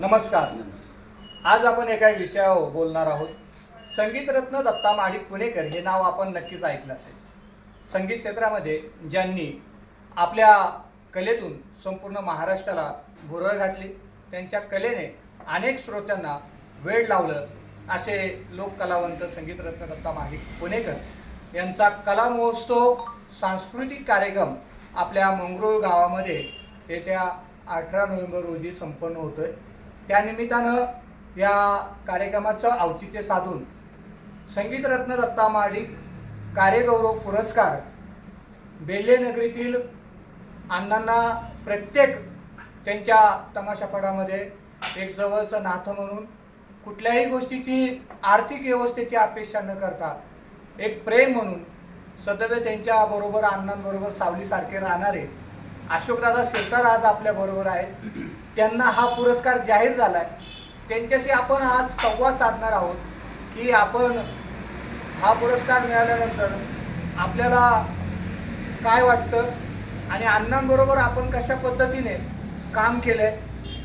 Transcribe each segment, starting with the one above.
नमस्कार. आज आपण एका विषयावर बोलणार आहोत. संगीतरत्न दत्ता महाडिक पुणेकर हे नाव आपण नक्कीच ऐकलं असेल. संगीत क्षेत्रामध्ये ज्यांनी आपल्या कलेतून संपूर्ण महाराष्ट्राला भुरळ घातली त्यांच्या कलेने अनेक श्रोत्यांना वेळ लावलं असे लोककलावंत संगीतरत्न दत्ता महाडिक पुणेकर यांचा कला महोत्सव सांस्कृतिक कार्यक्रम आपल्या मंगरूळ गावामध्ये येत्या अठरा नोव्हेंबर रोजी संपन्न होतोय. त्यानिमित्तानं या कार्यक्रमाचं औचित्य साधून संगीतरत्न दत्ता महाडिक कार्यगौरव पुरस्कार बेल्ले नगरीतील अण्णांना प्रत्येक त्यांच्या तमाशापटामध्ये एक जवळचं नातं म्हणून कुठल्याही गोष्टीची आर्थिक व्यवस्थेची अपेक्षा न करता एक प्रेम म्हणून सदैव त्यांच्या बरोबर अण्णांबरोबर सावलीसारखे राहणारे अशोकदादा शेरकर आज आपल्या बरोबर आहेत. त्यांना हा पुरस्कार जाहीर झालाय. त्यांच्याशी आपण आज संवाद साधणार आहोत की आपण हा पुरस्कार मिळाल्यानंतर आपल्याला काय वाटतं आणि अण्णांबरोबर आपण कशा पद्धतीने काम केलंय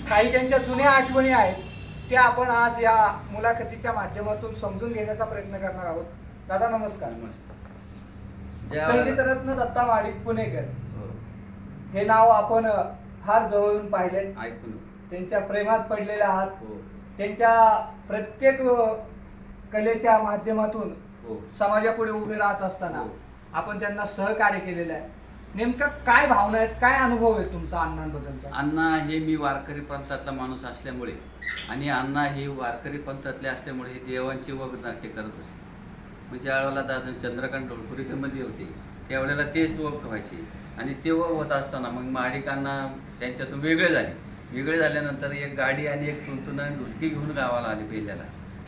काही त्यांच्या जुन्या आठवणी आहेत त्या आपण आज या मुलाखतीच्या माध्यमातून समजून घेण्याचा प्रयत्न करणार आहोत. दादा नमस्कार. संगीतरत्न दत्ता माडिक पुणेकर. हो, नाव आपण फार जवळून पाहिले ऐकून त्यांच्या प्रेमात पडलेले आहात. हो. त्यांच्या प्रत्येक कलेच्या माध्यमातून हो. समाजापुढे उभे राहत असताना हो. आपण त्यांना सहकार्य केलेलं आहे. नेमकं काय भावना आहेत? काय अनुभव आहे तुमचा अण्णांबद्दलचा? अण्णा हे मी वारकरी पंथातला माणूस असल्यामुळे आणि अण्णा हे वारकरी पंथातले असल्यामुळे हे देवांची वगनाट्य करत होते. मग ज्या वेळेला दादा चंद्रकांत ढोलपुरीमध्ये होते त्यावेळेला तेच वक व्हायचे. आणि तेव्हा होत असताना मग माडिकांना त्यांच्यातून वेगळे झाले. वेगळे झाल्यानंतर एक गाडी आणि एक तुंतून आणि ढुलकी घेऊन गावाला आली बेल्ल्याला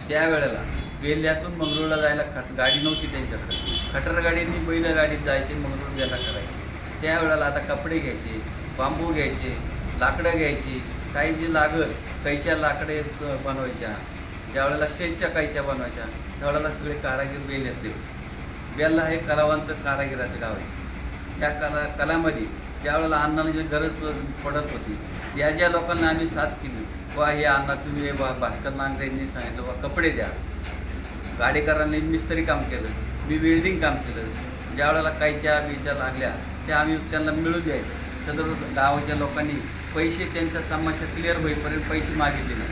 त्यावेळेला बेल्ल्यातून मंगळूरला जायला खट गाडी नव्हती त्यांच्याकडे. खटर गाडीनी पहिल्या गाडीत जायचे मंगळूर याला करायचे. त्यावेळेला आता कपडे घ्यायचे बांबू घ्यायचे लाकडं घ्यायची काही जे लागल कैच्या लाकडे बनवायच्या ज्यावेळेला स्टेजच्या कैच्या बनवायच्या त्यावेळेला सगळे कारागीर बेल येते बेलला हे कलावंत कारागिराचं गाव आहे. त्या कला कलामध्ये त्यावेळेला अन्नाला जी गरज पडत होती या ज्या लोकांना आम्ही साथ केली वा हे अण्णा तुम्ही बा भास्कर नांगरेंनी सांगितलं बा कपडे द्या. गाडेकरांनी मिस्त्री काम केलं मी वेल्डिंग काम केलं. ज्या वेळेला कायच्या बीच्या लागल्या त्या आम्ही त्यांना मिळू द्यायचं. सदर गावाच्या लोकांनी पैसे त्यांचा तमाशा क्लिअर होईपर्यंत पैसे मागितले नाही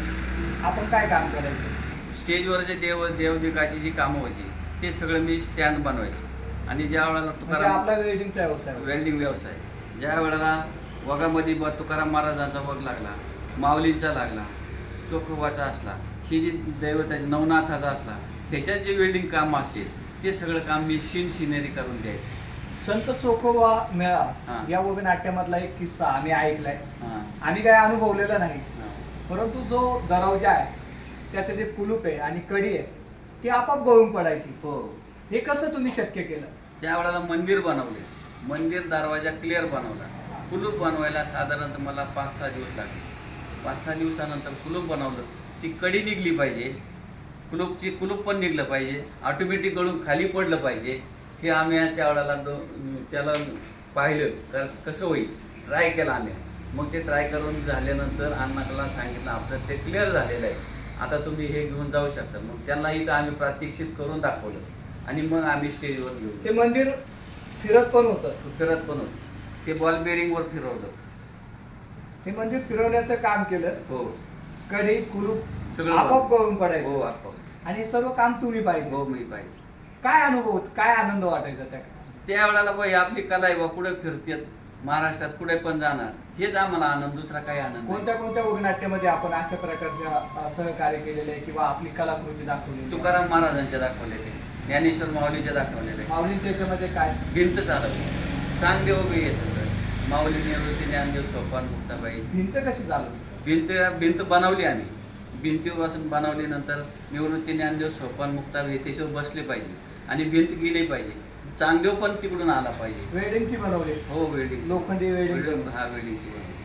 आपण काय काम करायचं? स्टेजवर जे देव देवदेकाची जी कामं व्हायची ते सगळं मी स्टँड बनवायचे. आणि ज्या वेळेला म्हणजे तुकाराम आपला वेल्डिंगचा व्यवसाय होता. वेल्डिंग व्यवसाय. ज्या वेळेला वगामध्ये ब तुकाराम महाराजांचा वग लागला माऊलींचा लागला चोखोबाचा असला ही जी दैवताची नवनाथाचा असला ह्याच्यात जे वेल्डिंग काम असेल ते सगळं काम मी शिन शिनेरी करून द्यायचं संत चोखोबा मेळा हा. या उभे नाट्यामधला एक किस्सा आम्ही ऐकलाय. हां. आम्ही काय अनुभवलेला नाही. हां. परंतु जो दरवाजा आहे त्याचं जे कुलूप आहे आणि कडी आहे ती आपोआप गळून पडायची. हो. हे कसं तुम्ही शक्य केलं? ज्या वेळेला मंदिर बनवले. मंदिर दरवाजा क्लिअर बनवला. कुलूप बनवायला साधारणतः मला पाच सहा दिवस लागले. पाच सहा दिवसानंतर कुलूप बनवलं. ती कडी निघली पाहिजे. कुलूपची कुलूप पण निघलं पाहिजे. ऑटोमॅटिक गळून खाली पडलं पाहिजे. हे आम्ही त्या वेळेला डो त्याला पाहिलं. कस कसं होईल? ट्राय केलं आम्ही. मग ते ट्राय करून झाल्यानंतर अण्णाला सांगितलं आपलं ते क्लिअर झालेलं आहे. आता तुम्ही हे घेऊन जाऊ शकता. मग त्यांना इथं आम्ही प्रात्यक्षित करून दाखवलं. आणि मग आम्ही स्टेजवर ते मंदिर फिरत पण होतं. फिरत पण होतं. ते बॉल बेरिंगवर फिरवलं. ते मंदिर फिरवण्याचं काम केलं. हो. कडी कुलूप सगळं आपोआप. गळून हो पडायचं आपोआप. आणि सर्व काम तुम्ही पाहिजे. हो मी पाहिजे. काय अनुभव होत- काय आनंद वाटायचा त्या त्या वेळेला बाई आपली कला आहे बा कुठे फिरतेत? महाराष्ट्रात कुठे पण जाणार. हेच आम्हाला आनंद दुसरा काही आनंद नाही. कोणत्या कोणत्या उघनाट्यामध्ये आपण अशा प्रकारच्या अ, सहकार्य केलेले आहे किंवा आपली कलाकृती दाखवलेली आहे? तुकाराम महाराजांच्या दाखवलेले. ज्ञानेश्वर माऊलीच्या दाखवलेले माऊलींच्या याच्यामध्ये काय? भिंत चालवली चांगले उभे येतात माऊली निवृत्ती ज्ञानदेव सोपान मुक्ताबाई. भिंत कशी चालू भिंत भिंत बनवली आम्ही. भिंतीपासून बनवली नंतर निवृत्ती ज्ञानदेव सोपान मुक्ताबाई त्याच्यावर बसले पाहिजे. आणि भिंत गेली पाहिजे. चांगदेव पण तिकडून आला पाहिजे. वेल्डिंगची बनवली. हो वेल्डिंग लोखंडी वेल्डिंग हा वेल्डिंगची बनवली.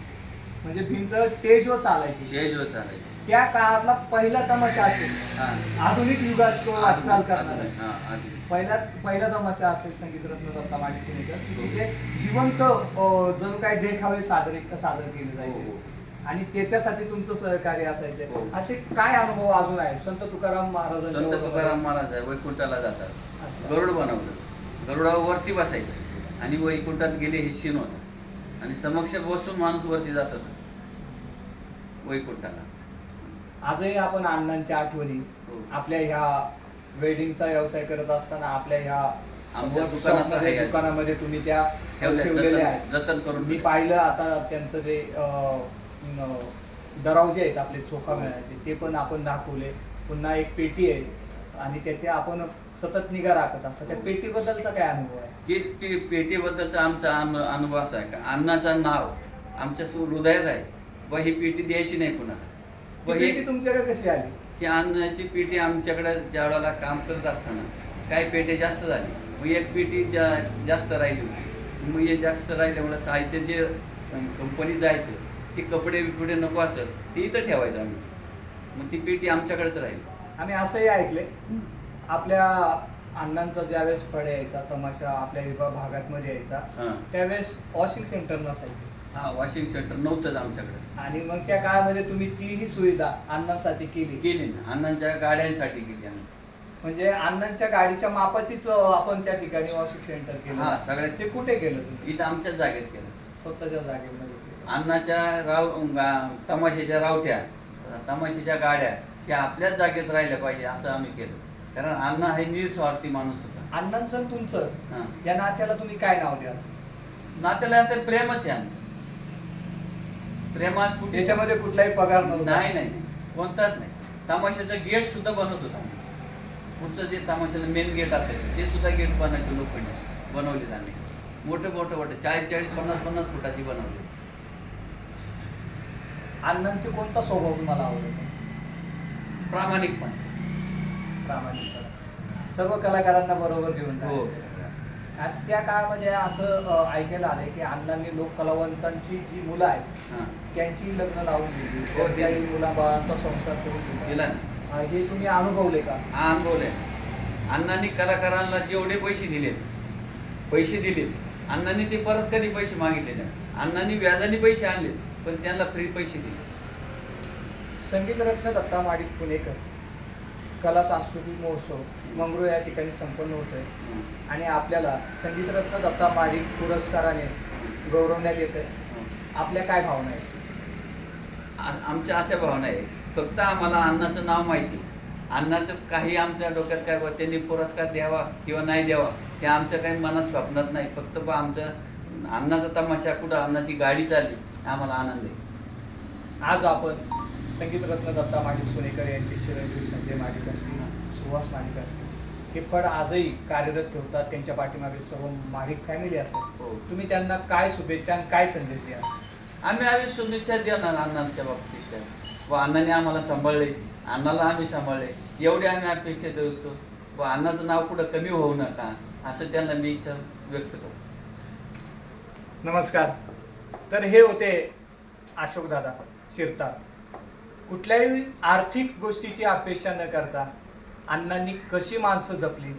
म्हणजे भिंत टेजवर चालायची. शेजवर चालायची. त्या काळातला पहिला तमाशा असेल. हा. आधुनिक युगात तो वाटचाल करणार. आहे. हा आधी पहिला पहिला तमाशा असेल संगीतरत्न दत्ता माडिक पुणेकर की तिथे जिवंत अ, जणू काही देखावे साजरे सादर केले हो, जायचे. हो. आणि त्याच्यासाठी तुमचं सहकार्य असायचे. हो. असे काय अनुभव अजून आहे संत तुकाराम महाराजांच्या संत? तुकाराम महाराज आहे वैकुंठाला जातात. अच्छा. गरुड बनवलं गरुडावर वरती बसायचं. आणि वैकुंठात गेले हे शीन होतं आणि समक्ष बसून माणूस वरती जात होता वैकुंठाला आजही आपण अण्णांच्या आठवणी हो. आपल्या ह्या वेडिंगचा व्यवसाय करत असताना आपल्या ह्या. दुकानामध्ये तुम्ही त्या ठेवलेल्या जतन- आहेत जतन करून मी. पाहिलं आता त्यांचं जे अं, न, दरावजे आहेत आपले चोखा मिळायचे ते पण आपण दाखवले पुन्हा एक पेटी आहे आणि त्याचे आपण सतत निगा राखत असतो. त्या हो. पेटीबद्दलचा काय अनुभव आहे? की ती पेटीबद्दलचा आमचा अनु- अनुभव असा आहे का? अण्णाचं नाव आमच्या सु- हृदयात आहे. व ही पेटी द्यायची नाही कुणाला. ती व पेटी ही तुमच्याकडे कशी आली? ही अन्नाची पेटी आमच्याकडे ज्या वेळेला काम करत असताना काही पेटे जास्त झाली. मग एक पेटी जा जास्त राहिली होती. मग हे जास्त राहिल्यामुळे साहित्य जे कंपनीत जायचं ते कपडे बिपडे नको असेल ते इथं ठेवायचं आम्ही. मग ती पेटी आमच्याकडेच राहील. आम्ही असंही ऐकले आपल्या अण्णांचा ज्यावेळेस फळ यायचा तमाशा आपल्या विभाग भागातमध्ये यायचा हां. त्यावेळेस वॉशिंग सेंटर नसायचे हा वॉशिंग सेंटर नव्हतंच आमच्याकडे. आणि मग त्या काळामध्ये तुम्ही तीही सुविधा अण्णांसाठी केली. केली ना. अण्णांच्या गाड्यांसाठी केली आम्ही. म्हणजे अण्णांच्या गाडीच्या मापाचीच आपण त्या ठिकाणी वॉशिंग सेंटर केलं. हा सगळ्यात ते कुठे केलं तुम्ही? इथं आमच्याच जागेत केलं. स्वतःच्या जागेमध्ये केलं. अण्णाच्या राव गा- तमाशाच्या रावट्या तमाशाच्या गाड्या ह्या आपल्याच जागेत राहिल्या पाहिजे असं आम्ही केलं. कारण अण्णा हे निस्वार्थी माणूस होता. अण्णांचं आणि तुमचं? हां. या नात्याला तुम्ही काय नाव द्याल? नात्याला तर प्रेमच आहे आमचं. प्रेमात कुठे त्याच्यामध्ये कुठलाही पगार नव्हता. नाही नाही. कोणताच नाही. तमाशाचं गेट सुद्धा बनवत होता. पुढचं जे तमाशाचं मेन गेट असायचं ते सुद्धा गेट बनायचे लोखंडी बनवले आम्ही. मोठे मोठे मोठे. चाळीस चाळीस पन्नास पन्नास फुटाची बनवली अण्णांचे कोणता स्वभाव तुम्हाला आवडतो? प्रामाणिकपणे. प्रामाणिकपणा. सर्व कलाकारांना बरोबर घेऊन हो. आणि त्या काळामध्ये असं ऐकायला आलंय की अण्णांनी लोक कलावंतांची जी मुलं आहेत त्यांची लग्न लावून दिली. हो. मुलाबाळांचा संसार करून दिला. हे तुम्ही अनुभवले का? हा अनुभव आहे अण्णांनी कलाकारांना जेवढे पैसे दिले पैसे दिले अण्णांनी ते परत कधी पैसे मागितले नाही. अण्णांनी व्याजाने पैसे आणले पण त्यांना फ्री पैसे दिले. संगीतरत्न दत्ता माडिक पुणेकर कला सांस्कृतिक महोत्सव मंगरूळ या ठिकाणी संपन्न होतोय हं. आणि आपल्याला संगीतरत्न दत्ता माडिक पुरस्काराने गौरवण्यात येतंय हं. आपल्या काय भावना आहेत? आमच्या अशा भावना आहे फक्त आम्हाला अण्णाचं नाव माहिती. अण्णाचं काही आमच्या डोक्यात काय बा त्यांनी पुरस्कार द्यावा किंवा नाही द्यावा हे आमच्या काही मनात स्वप्नात नाही. फक्त बा आमचं अण्णाचा तमाशा कुठं अण्णाची गाडी चालली आम्हाला आनंद आहे. आज आपण संगीतरत्न दत्ता माडिक पुणेकर यांचे चिरंजीव संजय माडिक असतील सुहास माडिक असतील हे फड आजही कार्यरत ठेवतात त्यांच्या पाठीमागे सर्व माडिक फॅमिली असतात. हो. तुम्ही त्यांना काय शुभेच्छा आणि काय संदेश द्या आम्ही आम्ही शुभेच्छा देणार अण्णांच्या बाबतीत त्या. व अण्णाने आम्हाला सांभाळले. अण्णाला आम्ही सांभाळले. एवढे आम्ही अपेक्षा देतो व अण्णाचं नाव कुठं कमी होऊ नका असं त्यांना मी इच्छा व्यक्त करतो. नमस्कार. तर हे होते अशोक दादा शिरतार कुठल्याही आर्थिक गोष्टीची अपेक्षा न करता अण्णांनी कशी माणसं जपली?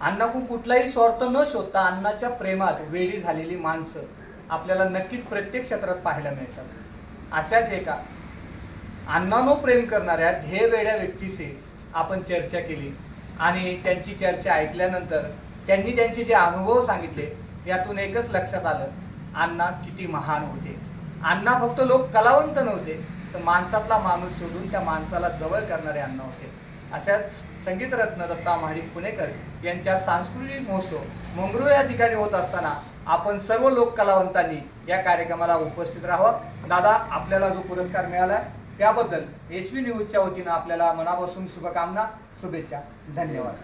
अण्णाकडून कुठलाही स्वार्थ न शोधता अण्णाच्या प्रेमात वेळी झालेली माणसं आपल्याला नक्कीच प्रत्येक क्षेत्रात पाहायला मिळतात. अशाच एका अण्णानो प्रेम करणाऱ्या ध्येय वेड्या व्यक्तीशी आपण चर्चा केली आणि त्यांची चर्चा ऐकल्यानंतर त्यांनी त्यांचे जे अनुभव सांगितले यातून एकच लक्षात आलं अण्णा किती महान होते. अण्णा फक्त लोक कलावंत नव्हते तर माणसातला माणूस शोधून त्या माणसाला जवळ करणारे अन्न होते. अशाच संगीतरत्न दत्ता महाडिक पुणेकर यांच्या सांस्कृतिक महोत्सव मंगरूळ या ठिकाणी होत असताना आपण सर्व लोक कलावंतांनी या कार्यक्रमाला उपस्थित राहावं. दादा आपल्याला जो पुरस्कार मिळाला त्याबद्दल एस व्ही न्यूजच्या वतीनं आपल्याला मनापासून शुभकामना शुभेच्छा. धन्यवाद.